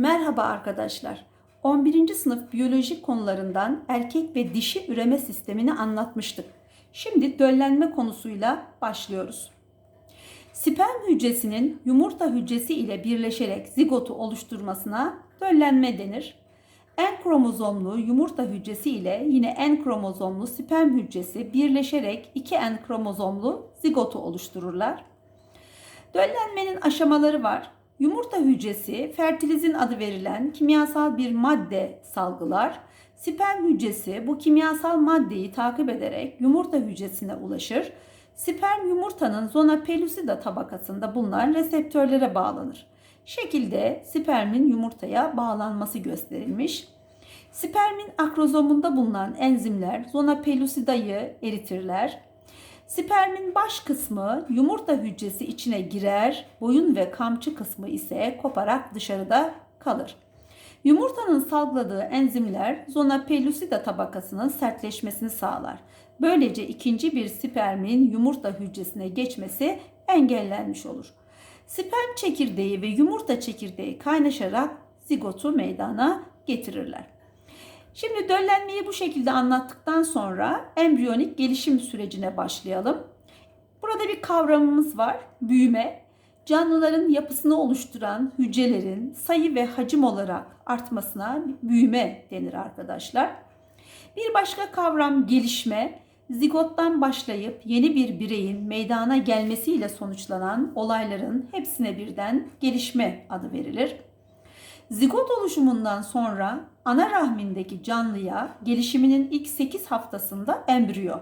Merhaba arkadaşlar. 11. sınıf biyoloji konularından erkek ve dişi üreme sistemini anlatmıştık. Şimdi döllenme konusuyla başlıyoruz. Sperm hücresinin yumurta hücresi ile birleşerek zigotu oluşturmasına döllenme denir. En kromozomlu yumurta hücresi ile yine en kromozomlu sperm hücresi birleşerek iki en kromozomlu zigotu oluştururlar. Döllenmenin aşamaları var. Yumurta hücresi fertilizin adı verilen kimyasal bir madde salgılar. Sperm hücresi bu kimyasal maddeyi takip ederek yumurta hücresine ulaşır. Sperm yumurtanın zona pellucida tabakasında bulunan reseptörlere bağlanır. Şekilde spermin yumurtaya bağlanması gösterilmiş. Spermin akrozomunda bulunan enzimler zona pellucida'yı eritirler. Spermin baş kısmı yumurta hücresi içine girer, boyun ve kamçı kısmı ise koparak dışarıda kalır. Yumurtanın salgıladığı enzimler zona pellucida tabakasının sertleşmesini sağlar. Böylece ikinci bir spermin yumurta hücresine geçmesi engellenmiş olur. Sperm çekirdeği ve yumurta çekirdeği kaynaşarak zigotu meydana getirirler. Şimdi döllenmeyi bu şekilde anlattıktan sonra embriyonik gelişim sürecine başlayalım. Burada bir kavramımız var. Büyüme. Canlıların yapısını oluşturan hücrelerin sayı ve hacim olarak artmasına büyüme denir arkadaşlar. Bir başka kavram gelişme. Zigottan başlayıp yeni bir bireyin meydana gelmesiyle sonuçlanan olayların hepsine birden gelişme adı verilir. Zigot oluşumundan sonra ana rahmindeki canlıya gelişiminin ilk 8 haftasında embriyo,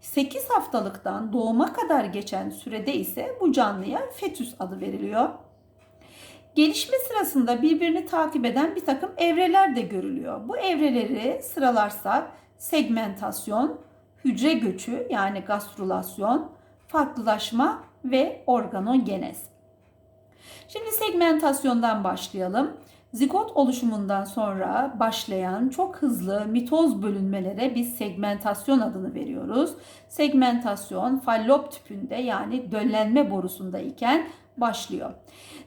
8 haftalıktan doğuma kadar geçen sürede ise bu canlıya fetüs adı veriliyor. Gelişme sırasında birbirini takip eden bir takım evreler de görülüyor. Bu evreleri sıralarsak segmentasyon, hücre göçü yani gastrülasyon, farklılaşma ve organogenez. Şimdi segmentasyondan başlayalım. Zigot oluşumundan sonra başlayan çok hızlı mitoz bölünmelere biz segmentasyon adını veriyoruz. Segmentasyon fallop tüpünde yani döllenme borusunda iken başlıyor.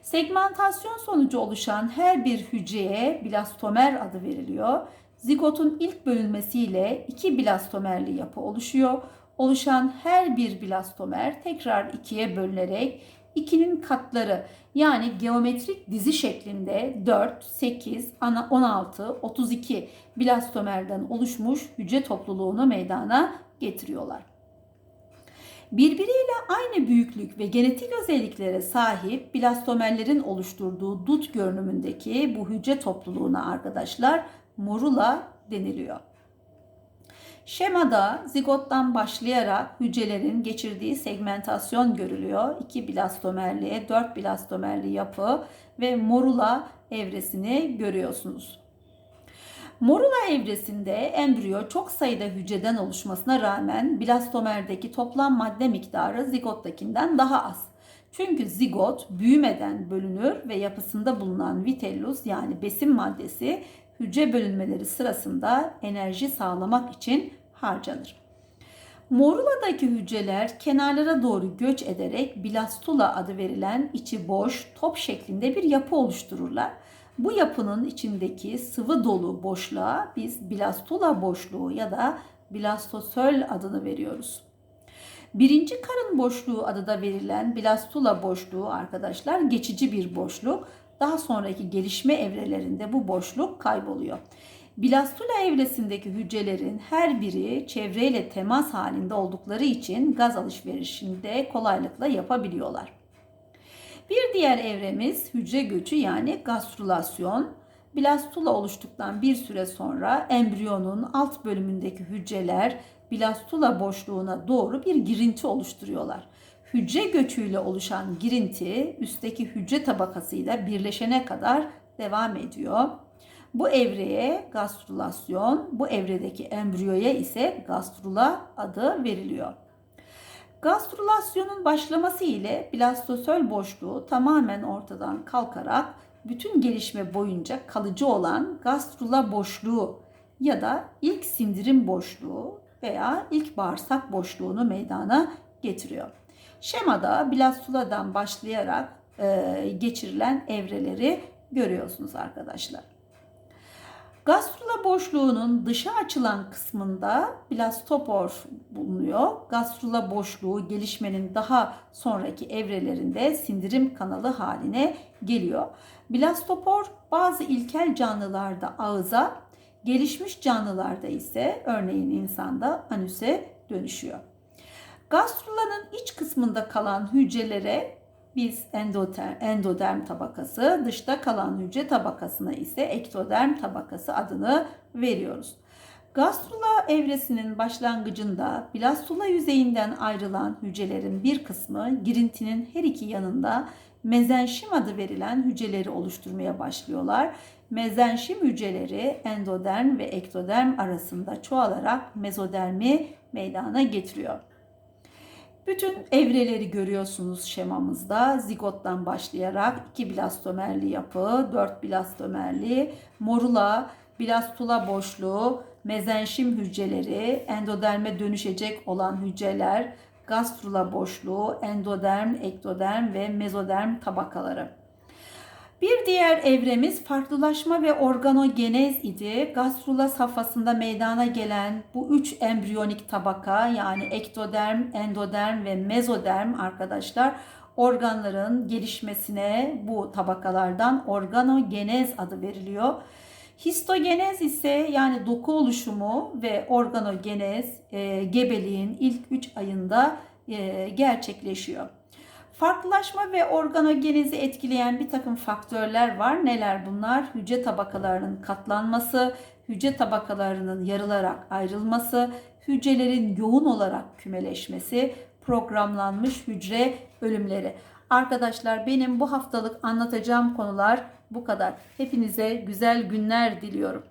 Segmentasyon sonucu oluşan her bir hücreye blastomer adı veriliyor. Zigotun ilk bölünmesiyle iki blastomerli yapı oluşuyor. Oluşan her bir blastomer tekrar ikiye bölünerek 2'nin katları yani geometrik dizi şeklinde 4, 8, 16, 32 blastomerden oluşmuş hücre topluluğunu meydana getiriyorlar. Birbiriyle aynı büyüklük ve genetik özelliklere sahip blastomerlerin oluşturduğu dut görünümündeki bu hücre topluluğuna arkadaşlar morula deniliyor. Şemada zigottan başlayarak hücrelerin geçirdiği segmentasyon görülüyor. 2 blastomerli, 4 blastomerli yapı ve morula evresini görüyorsunuz. Morula evresinde embriyo çok sayıda hücreden oluşmasına rağmen blastomerdeki toplam madde miktarı zigottakinden daha az. Çünkü zigot büyümeden bölünür ve yapısında bulunan vitellus yani besin maddesi hücre bölünmeleri sırasında enerji sağlamak için harcanır. Moruladaki hücreler kenarlara doğru göç ederek blastula adı verilen içi boş top şeklinde bir yapı oluştururlar. Bu yapının içindeki sıvı dolu boşluğa biz blastula boşluğu ya da blastosöl adını veriyoruz. Birinci karın boşluğu adı da verilen blastula boşluğu arkadaşlar geçici bir boşluk. Daha sonraki gelişme evrelerinde bu boşluk kayboluyor. Blastula evresindeki hücrelerin her biri çevreyle temas halinde oldukları için gaz alışverişini de kolaylıkla yapabiliyorlar. Bir diğer evremiz hücre göçü yani gastrülasyon. Blastula oluştuktan bir süre sonra embriyonun alt bölümündeki hücreler blastula boşluğuna doğru bir girinti oluşturuyorlar. Hücre göçüyle oluşan girinti üstteki hücre tabakasıyla birleşene kadar devam ediyor. Bu evreye gastrülasyon, bu evredeki embriyoya ise gastrula adı veriliyor. Gastrülasyonun başlaması ile blastosöl boşluğu tamamen ortadan kalkarak bütün gelişme boyunca kalıcı olan gastrula boşluğu ya da ilk sindirim boşluğu veya ilk bağırsak boşluğunu meydana getiriyor. Şemada blastuladan başlayarak e, geçirilen evreleri görüyorsunuz arkadaşlar. Gastrula boşluğunun dışa açılan kısmında blastopor bulunuyor. Gastrula boşluğu gelişmenin daha sonraki evrelerinde sindirim kanalı haline geliyor. Blastopor bazı ilkel canlılarda ağıza, gelişmiş canlılarda ise örneğin insanda anüse dönüşüyor. Gastrulanın iç kısmında kalan hücrelere biz endoterm, endoderm tabakası, dışta kalan hücre tabakasına ise ektoderm tabakası adını veriyoruz. Gastrula evresinin başlangıcında blastula yüzeyinden ayrılan hücrelerin bir kısmı girintinin her iki yanında mezenşim adı verilen hücreleri oluşturmaya başlıyorlar. Mezenşim hücreleri endoderm ve ektoderm arasında çoğalarak mezodermi meydana getiriyor. Bütün evreleri görüyorsunuz şemamızda. Zigottan başlayarak iki blastomerli yapı, dört blastomerli, morula, blastula boşluğu, mezenşim hücreleri, endoderme dönüşecek olan hücreler, gastrula boşluğu, endoderm, ektoderm ve mezoderm tabakaları. Bir diğer evremiz farklılaşma ve organogenez idi. Gastrula safhasında meydana gelen bu üç embriyonik tabaka yani ektoderm, endoderm ve mezoderm arkadaşlar organların gelişmesine bu tabakalardan organogenez adı veriliyor. Histogenez ise yani doku oluşumu ve organogenez e, gebeliğin ilk 3 ayında e, gerçekleşiyor. Farklılaşma ve organogenezi etkileyen bir takım faktörler var. Neler bunlar? Hücre tabakalarının katlanması, hücre tabakalarının yarılarak ayrılması, hücrelerin yoğun olarak kümeleşmesi, programlanmış hücre ölümleri. Arkadaşlar benim bu haftalık anlatacağım konular bu kadar. Hepinize güzel günler diliyorum.